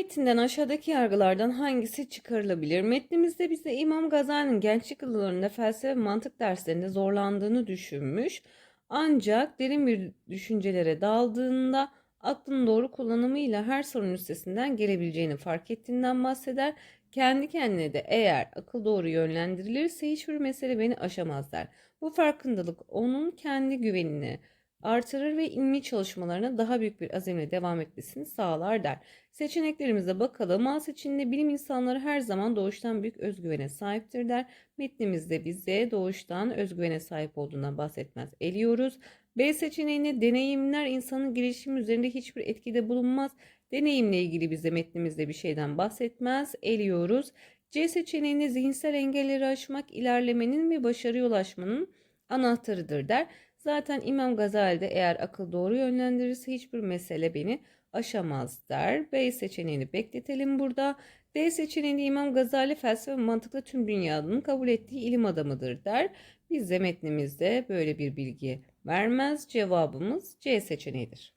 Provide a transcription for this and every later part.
Metinden aşağıdaki yargılardan hangisi çıkarılabilir? Metnimizde bize İmam Gazali'nin gençlik yıllarında felsefe ve mantık derslerinde zorlandığını düşünmüş. Ancak derin bir düşüncelere daldığında aklın doğru kullanımıyla her sorun üstesinden gelebileceğini fark ettiğinden bahseder. Kendi kendine de eğer akıl doğru yönlendirilirse hiçbir mesele beni aşamaz der. Bu farkındalık onun kendi güvenini artırır ve ilmi çalışmalarına daha büyük bir azimle devam etmesini sağlar der. Seçeneklerimize bakalım. A seçeneğinde bilim insanları her zaman doğuştan büyük özgüvene sahiptir der. Metnimizde bize doğuştan özgüvene sahip olduğundan bahsetmez. Eliyoruz. B seçeneğinde deneyimler insanın gelişimi üzerinde hiçbir etkide bulunmaz. Deneyimle ilgili bize metnimizde bir şeyden bahsetmez. Eliyoruz. C seçeneğinde zihinsel engelleri aşmak ilerlemenin ve başarıya ulaşmanın anahtarıdır der. Zaten İmam Gazali'de eğer akıl doğru yönlendirirse hiçbir mesele beni aşamaz der. B seçeneğini bekletelim burada. D seçeneğinde İmam Gazali felsefe ve mantıkla tüm dünyanın kabul ettiği ilim adamıdır der. Biz de metnimizde böyle bir bilgi vermez. Cevabımız C seçeneğidir.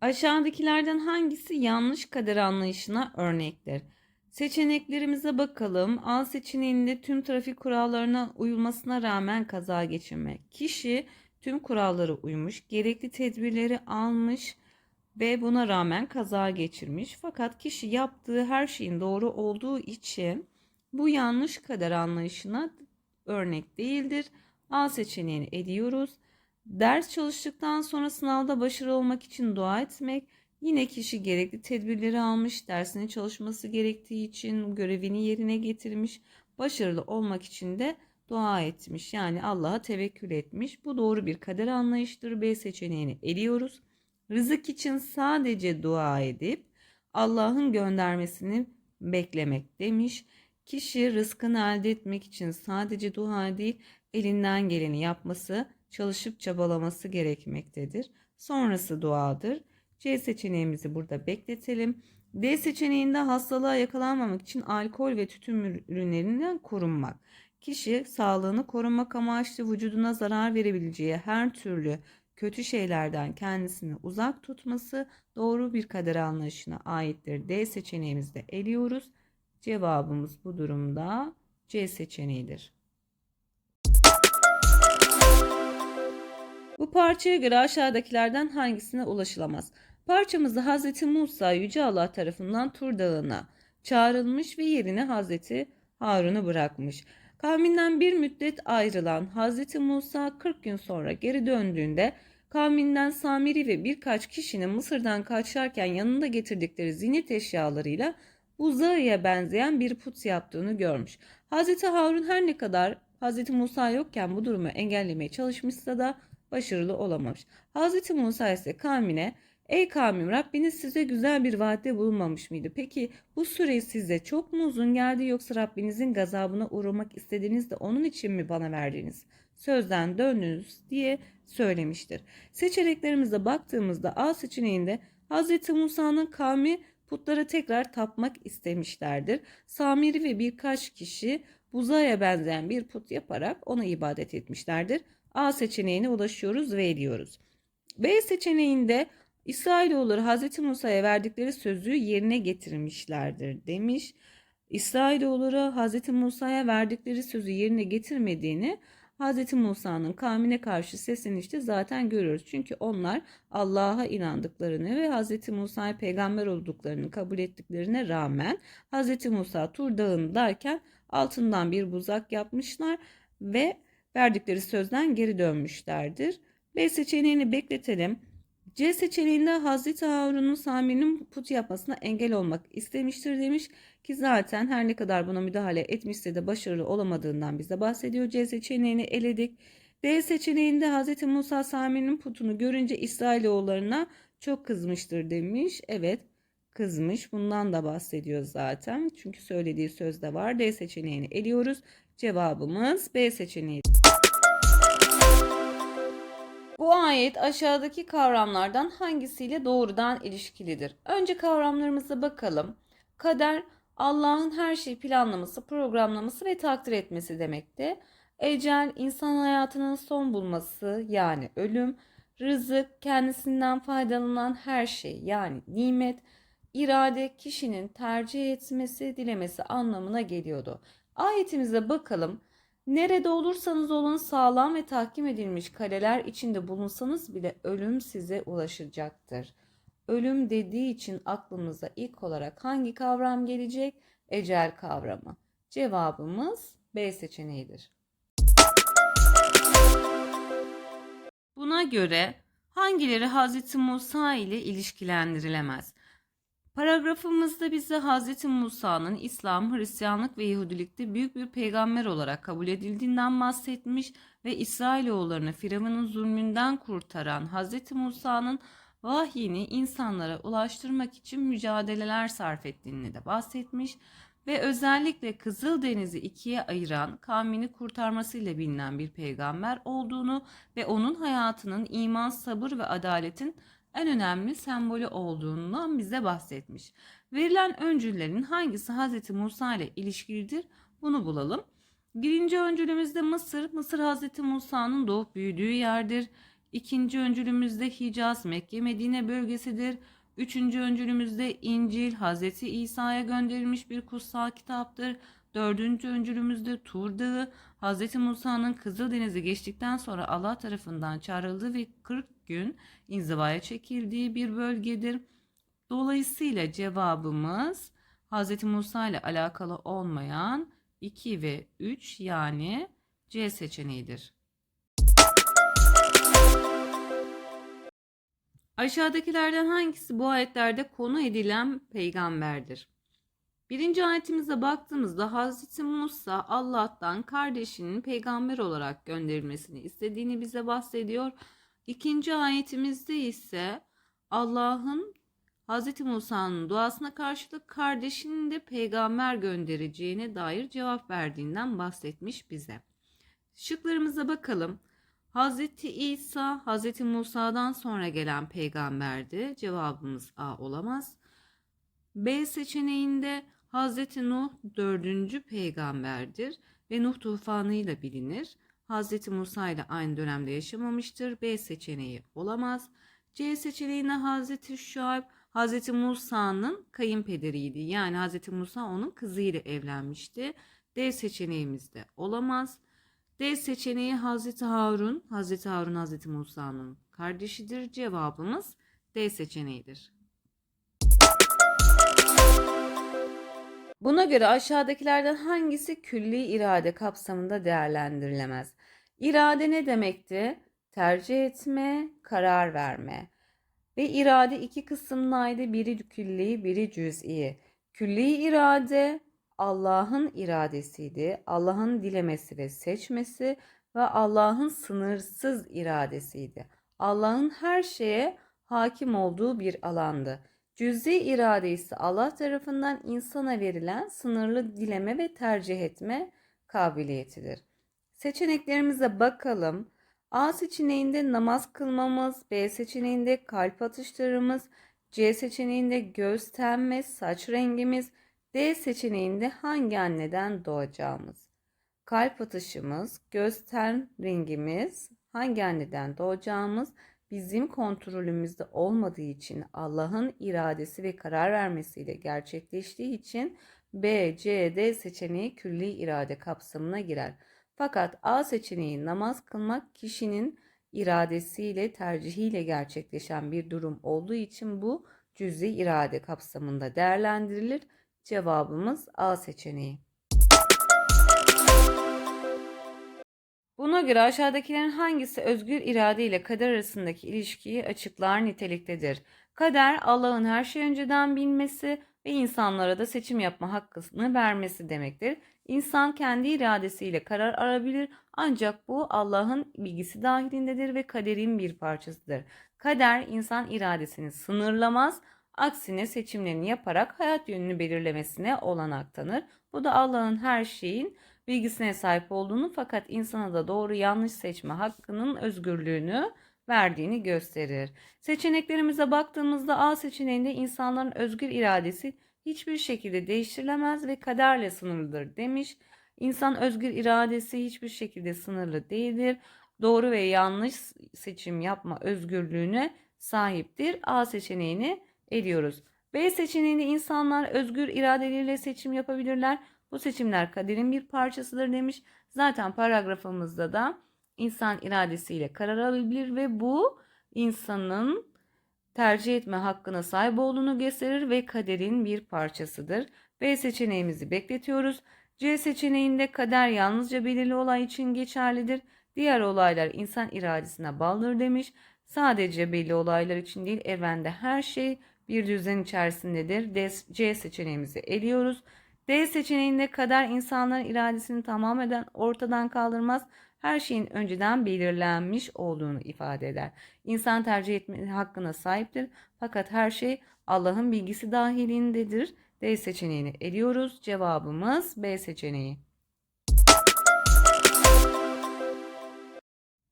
Aşağıdakilerden hangisi yanlış kader anlayışına örnektir? Seçeneklerimize bakalım. A seçeneğinde tüm trafik kurallarına uyulmasına rağmen kaza geçirmek. Kişi tüm kurallara uymuş, gerekli tedbirleri almış ve buna rağmen kaza geçirmiş. Fakat kişi yaptığı her şeyin doğru olduğu için bu yanlış kader anlayışına örnek değildir. A seçeneğini ediyoruz. Ders çalıştıktan sonra sınavda başarılı olmak için dua etmek. Yine kişi gerekli tedbirleri almış, dersine çalışması gerektiği için görevini yerine getirmiş, başarılı olmak için de dua etmiş. Yani Allah'a tevekkül etmiş. Bu doğru bir kader anlayıştır. B seçeneğini eliyoruz. Rızık için sadece dua edip Allah'ın göndermesini beklemek demiş. Kişi rızkını elde etmek için sadece dua değil, elinden geleni yapması, çalışıp çabalaması gerekmektedir. Sonrası duadır. C seçeneğimizi burada bekletelim. D seçeneğinde hastalığa yakalanmamak için alkol ve tütün ürünlerinden korunmak. Kişi sağlığını korumak amaçlı vücuduna zarar verebileceği her türlü kötü şeylerden kendisini uzak tutması doğru bir kader anlayışına aittir. D seçeneğimizde eliyoruz. Cevabımız bu durumda C seçeneğidir. Bu parçaya göre aşağıdakilerden hangisine ulaşılamaz? Parçamızda Hz. Musa Yüce Allah tarafından Tur Dağı'na çağrılmış ve yerine Hz. Harun'u bırakmış. Kavminden bir müddet ayrılan Hz. Musa 40 gün sonra geri döndüğünde kavminden Samiri ve birkaç kişinin Mısır'dan kaçarken yanında getirdikleri zinet eşyalarıyla buzağıya benzeyen bir put yaptığını görmüş. Hz. Harun her ne kadar Hz. Musa yokken bu durumu engellemeye çalışmışsa da başarılı olamamış. Hz. Musa ise kavmine Ey kavmim Rabbiniz size güzel bir vaatte bulunmamış mıydı? Peki bu süre size çok mu uzun geldi yoksa Rabbinizin gazabına uğramak istediniz de onun için mi bana verdiniz? Sözden döndünüz diye söylemiştir. Seçeneklerimize baktığımızda A seçeneğinde Hz. Musa'nın kavmi putlara tekrar tapmak istemişlerdir. Samiri ve birkaç kişi buzaya benzeyen bir put yaparak ona ibadet etmişlerdir. A seçeneğine ulaşıyoruz ve ediyoruz. B seçeneğinde İsrailoğulları Hz. Musa'ya verdikleri sözü yerine getirmişlerdir demiş. İsrailoğulları Hz. Musa'ya verdikleri sözü yerine getirmediğini Hz. Musa'nın kavmine karşı seslenişte zaten görüyoruz. Çünkü onlar Allah'a inandıklarını ve Hz. Musa'ya peygamber olduklarını kabul ettiklerine rağmen Hz. Musa Tur Dağı'ndayken altından bir buzak yapmışlar ve verdikleri sözden geri dönmüşlerdir. B seçeneğini bekletelim. C seçeneğinde Hazreti Harun'un Sami'nin put yapmasına engel olmak istemiştir demiş ki zaten her ne kadar buna müdahale etmişse de başarılı olamadığından bize bahsediyor. C seçeneğini eledik. D seçeneğinde Hazreti Musa Sami'nin putunu görünce İsrailoğullarına çok kızmıştır demiş. Evet kızmış. Bundan da bahsediyor zaten. Çünkü söylediği sözde var. D seçeneğini eliyoruz. Cevabımız B seçeneği. Bu ayet aşağıdaki kavramlardan hangisiyle doğrudan ilişkilidir? Önce kavramlarımıza bakalım. Kader Allah'ın her şeyi planlaması, programlaması ve takdir etmesi demekti. Ecel insan hayatının son bulması yani ölüm. rızık, kendisinden faydalanan her şey yani nimet, irade kişinin tercih etmesi, dilemesi anlamına geliyordu. Ayetimize bakalım. Nerede olursanız olun sağlam ve tahkim edilmiş kaleler içinde bulunsanız bile ölüm size ulaşacaktır. Ölüm dediği için aklımıza ilk olarak hangi kavram gelecek? Ecel kavramı. Cevabımız B seçeneğidir. Buna göre hangileri Hz. Musa ile ilişkilendirilemez? Paragrafımızda bize Hz. Musa'nın İslam, Hristiyanlık ve Yahudilikte büyük bir peygamber olarak kabul edildiğinden bahsetmiş ve İsrailoğullarını Firavun'un zulmünden kurtaran Hz. Musa'nın vahyini insanlara ulaştırmak için mücadeleler sarf ettiğini de bahsetmiş ve özellikle Kızıldeniz'i ikiye ayıran kavmini kurtarmasıyla bilinen bir peygamber olduğunu ve onun hayatının iman, sabır ve adaletin en önemli sembolü olduğundan bize bahsetmiş. Verilen öncüllerin hangisi Hz. Musa ile ilişkilidir? Bunu bulalım. Birinci öncülümüzde Mısır. Mısır Hz. Musa'nın doğup büyüdüğü yerdir. İkinci öncülümüzde Hicaz, Mekke, Medine bölgesidir. Üçüncü öncülümüzde İncil, Hz. İsa'ya gönderilmiş bir kutsal kitaptır. Dördüncü öncülümüzde Tur Dağı, Hz. Musa'nın Kızıldeniz'i geçtikten sonra Allah tarafından çağrıldığı ve 40 gün inzivaya çekildiği bir bölgedir. Dolayısıyla cevabımız Hz. Musa ile alakalı olmayan 2 ve 3 yani C seçeneğidir. Aşağıdakilerden hangisi bu ayetlerde konu edilen peygamberdir? Birinci ayetimize baktığımızda Hazreti Musa Allah'tan kardeşinin peygamber olarak gönderilmesini istediğini bize bahsediyor. İkinci ayetimizde ise Allah'ın Hazreti Musa'nın duasına karşılık kardeşinin de peygamber göndereceğine dair cevap verdiğinden bahsetmiş bize. Şıklarımıza bakalım. Hazreti İsa, Hazreti Musa'dan sonra gelen peygamberdi. Cevabımız A olamaz. B seçeneğinde Hazreti Nuh dördüncü peygamberdir ve Nuh tufanıyla bilinir. Hazreti Musa ile aynı dönemde yaşamamıştır. B seçeneği olamaz. C seçeneğinde Hazreti Şuayb, Hazreti Musa'nın kayınpederiydi. Yani Hazreti Musa onun kızıyla evlenmişti. D seçeneğimiz de olamaz. D seçeneği Hazreti Harun. Hazreti Harun Hazreti Musa'nın kardeşidir. Cevabımız D seçeneğidir. Buna göre aşağıdakilerden hangisi külli irade kapsamında değerlendirilemez? İrade ne demekti? Tercih etme, karar verme. Ve irade iki kısımdaydı. Biri külli, biri cüz'i. Külli irade Allah'ın iradesiydi. Allah'ın dilemesi ve seçmesi ve Allah'ın sınırsız iradesiydi. Allah'ın her şeye hakim olduğu bir alandı. Cüz'i irade ise Allah tarafından insana verilen sınırlı dileme ve tercih etme kabiliyetidir. Seçeneklerimize bakalım. A seçeneğinde namaz kılmamız, B seçeneğinde kalp atışlarımız, C seçeneğinde göz tenme, saç rengimiz, D seçeneğinde hangi anneden doğacağımız? Kalp atışımız, göz ten rengimiz, hangi anneden doğacağımız bizim kontrolümüzde olmadığı için Allah'ın iradesi ve karar vermesiyle gerçekleştiği için B, C, D seçeneği külli irade kapsamına girer. Fakat A seçeneği namaz kılmak kişinin iradesiyle tercihiyle gerçekleşen bir durum olduğu için bu cüzi irade kapsamında değerlendirilir. Cevabımız A seçeneği. Buna göre aşağıdakilerin hangisi özgür irade ile kader arasındaki ilişkiyi açıklar niteliktedir? Kader Allah'ın her şey önceden bilmesi ve insanlara da seçim yapma hakkını vermesi demektir. İnsan kendi iradesiyle karar arabilir ancak bu Allah'ın bilgisi dahilindedir ve kaderin bir parçasıdır. Kader insan iradesini sınırlamaz, aksine seçimlerini yaparak hayat yönünü belirlemesine olanak tanır. Bu da Allah'ın her şeyin bilgisine sahip olduğunu fakat insana da doğru yanlış seçme hakkının özgürlüğünü verdiğini gösterir. Seçeneklerimize baktığımızda A seçeneğinde insanların özgür iradesi hiçbir şekilde değiştirilemez ve kaderle sınırlıdır demiş. İnsan özgür iradesi hiçbir şekilde sınırlı değildir. doğru ve yanlış seçim yapma özgürlüğüne sahiptir. A seçeneğini ediyoruz. B seçeneğinde insanlar özgür iradeleriyle seçim yapabilirler. Bu seçimler kaderin bir parçasıdır demiş. Zaten paragrafımızda da insan iradesiyle karar alabilir ve bu insanın tercih etme hakkına sahip olduğunu gösterir ve kaderin bir parçasıdır. B seçeneğimizi bekletiyoruz. C seçeneğinde kader yalnızca belirli olay için geçerlidir. Diğer olaylar insan iradesine bağlıdır demiş. Sadece belli olaylar için değil, evrende her şey bir düzen içerisindedir. C seçeneğimizi eliyoruz. D seçeneğinde kader insanların iradesini tamamen ortadan kaldırmaz. Her şeyin önceden belirlenmiş olduğunu ifade eder. İnsan tercih etme hakkına sahiptir. Fakat her şey Allah'ın bilgisi dahilindedir. D seçeneğini eliyoruz. Cevabımız B seçeneği.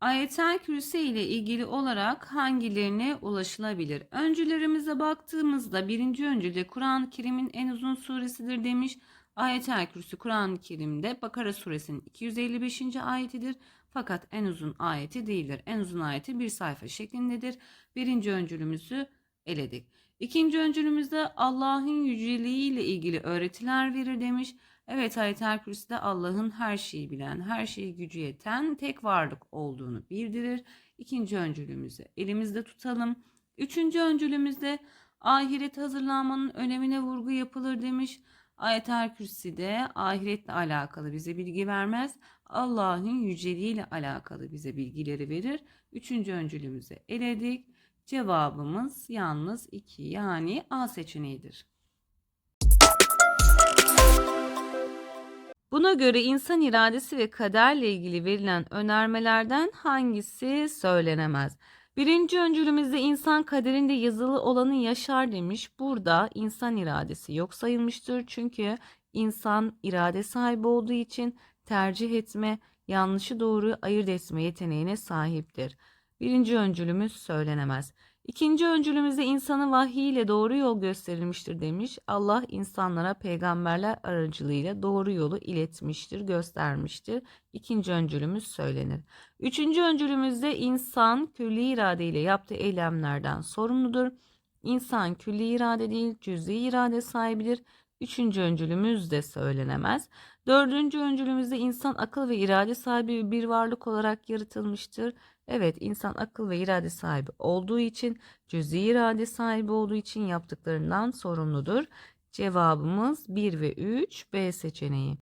Ayetel Kürsi ile ilgili olarak hangilerine ulaşılabilir? Öncülerimize baktığımızda birinci öncülde Kur'an-ı Kerim'in en uzun suresidir demiş. Ayetel Kürsi Kur'an-ı Kerim'de Bakara suresinin 255. ayetidir. Fakat en uzun ayeti değildir. En uzun ayeti bir sayfa şeklindedir. Birinci öncülümüzü eledik. İkinci öncülümüzde Allah'ın yüceliği ile ilgili öğretiler verir demiş. Evet Ayetel Kürsi'de Allah'ın her şeyi bilen, her şeyi gücü yeten tek varlık olduğunu bildirir. İkinci öncülümüzü elimizde tutalım. Üçüncü öncülümüzde ahiret hazırlanmanın önemine vurgu yapılır demiş. Ayetel Kürsi'de ahiretle alakalı bize bilgi vermez. Allah'ın yüceliğiyle alakalı bize bilgileri verir. Üçüncü öncülümüzü eledik. Cevabımız yalnız 2 yani A seçeneğidir. Buna göre insan iradesi ve kaderle ilgili verilen önermelerden hangisi söylenemez? Birinci öncülümüzde insan kaderinde yazılı olanı yaşar demiş. Burada insan iradesi yok sayılmıştır. Çünkü insan irade sahibi olduğu için tercih etme, yanlışı doğru ayırt etme yeteneğine sahiptir. Birinci öncülümüz söylenemez. İkinci öncülümüzde insanı vahiy ile doğru yol gösterilmiştir demiş. Allah insanlara peygamberler aracılığıyla doğru yolu iletmiştir, göstermiştir. İkinci öncülümüz söylenir. Üçüncü öncülümüzde insan külli irade ile yaptığı eylemlerden sorumludur. İnsan külli irade değil, cüz'i irade sahibidir. Üçüncü öncülümüz de söylenemez. Dördüncü öncülümüzde insan akıl ve irade sahibi bir varlık olarak yaratılmıştır. Evet insan akıl ve irade sahibi olduğu için cüz'i irade sahibi olduğu için yaptıklarından sorumludur. Cevabımız 1 ve 3 B seçeneği.